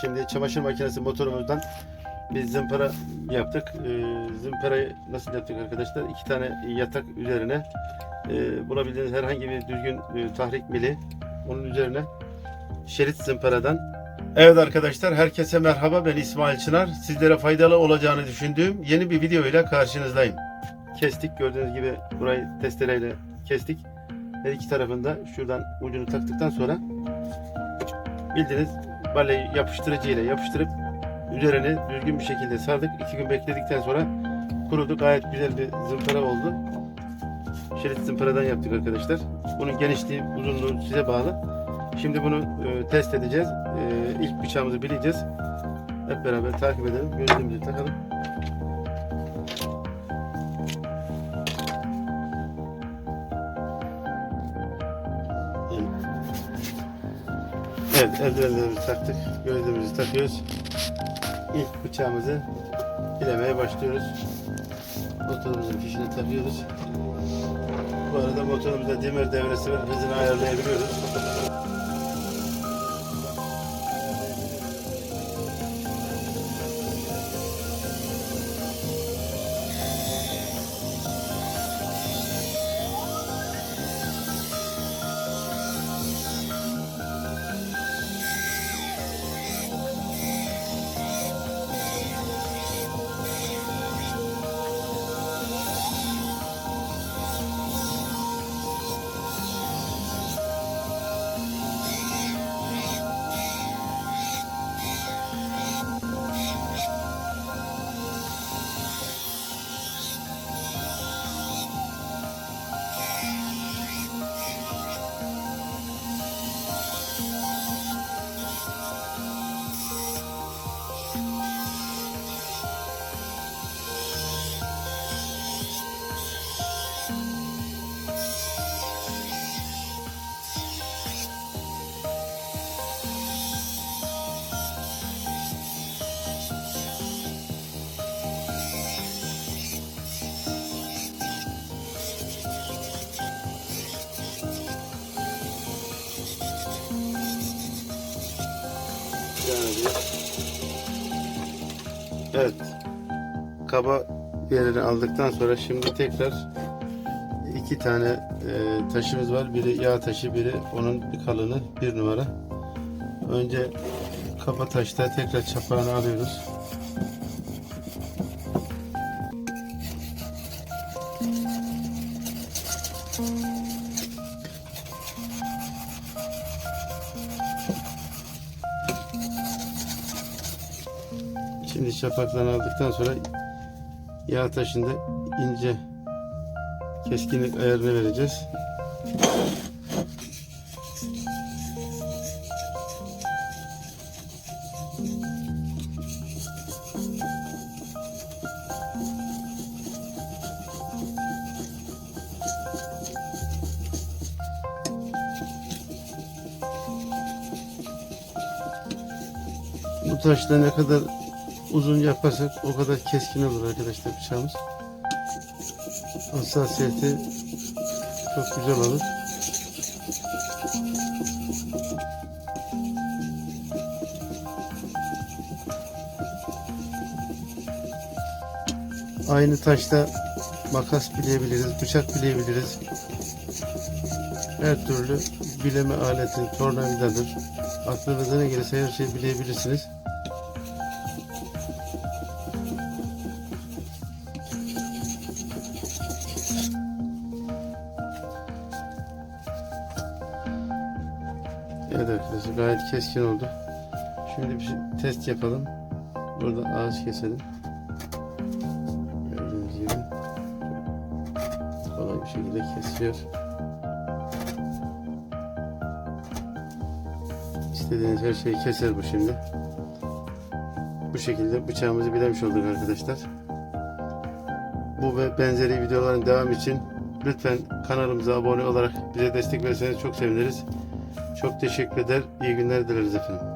Şimdi çamaşır makinesi motorumuzdan bir zımpara yaptık. Ee, zımparayı nasıl yaptık arkadaşlar? İki tane yatak üzerine e, bulabildiğiniz herhangi bir düzgün e, tahrik mili onun üzerine şerit zımparadan Evet arkadaşlar herkese merhaba ben İsmail Çınar. Sizlere faydalı olacağını düşündüğüm yeni bir video ile karşınızdayım. Kestik gördüğünüz gibi burayı testereyle kestik. Her iki tarafında şuradan ucunu taktıktan sonra bildiğiniz balya yapıştırıcı ile yapıştırıp üzerine düzgün bir şekilde sardık. İki gün bekledikten sonra kurudu. Gayet güzel bir zımpara oldu. Şerit zımparadan yaptık arkadaşlar. Bunun genişliği, uzunluğu size bağlı. Şimdi bunu e, test edeceğiz. E, ilk bıçağımızı bileceğiz. Hep beraber takip edelim. Gözlüğümüzü takalım. Evet, eldivenlerimizi taktık. Gözlüğümüzü takıyoruz. İlk bıçağımızı bilemeye başlıyoruz. Motorumuzun fişini takıyoruz. Bu arada motorumuzda demir devresi var. Hızını ayarlayabiliyoruz. Evet. Kaba yerini aldıktan sonra şimdi tekrar iki tane e, taşımız var. Biri yağ taşı, biri onun kalını bir numara. Önce kaba taşta tekrar çapağını alıyoruz. Şimdi çapaklarını aldıktan sonra yağ taşında ince keskinlik ayarını vereceğiz. Bu taşla ne kadar uzun yaparsak o kadar keskin olur arkadaşlar bıçağımız. Hassasiyeti çok güzel olur. Aynı taşta makas bileyebiliriz, bıçak bileyebiliriz. Her türlü bileme aleti tornavidadır. Aklınıza ne gelirse her şeyi bileyebilirsiniz. Evet arkadaşlar gayet keskin oldu. Şimdi bir şey- test yapalım. Burada ağaç keselim. Gördüğünüz gibi kolay bir şekilde kesiyor. İstediğiniz her şeyi keser bu şimdi. Bu şekilde bıçağımızı bilemiş olduk arkadaşlar. Bu ve benzeri videoların devam için lütfen kanalımıza abone olarak bize destek verirseniz çok seviniriz. Çok teşekkür eder. İyi günler dileriz efendim.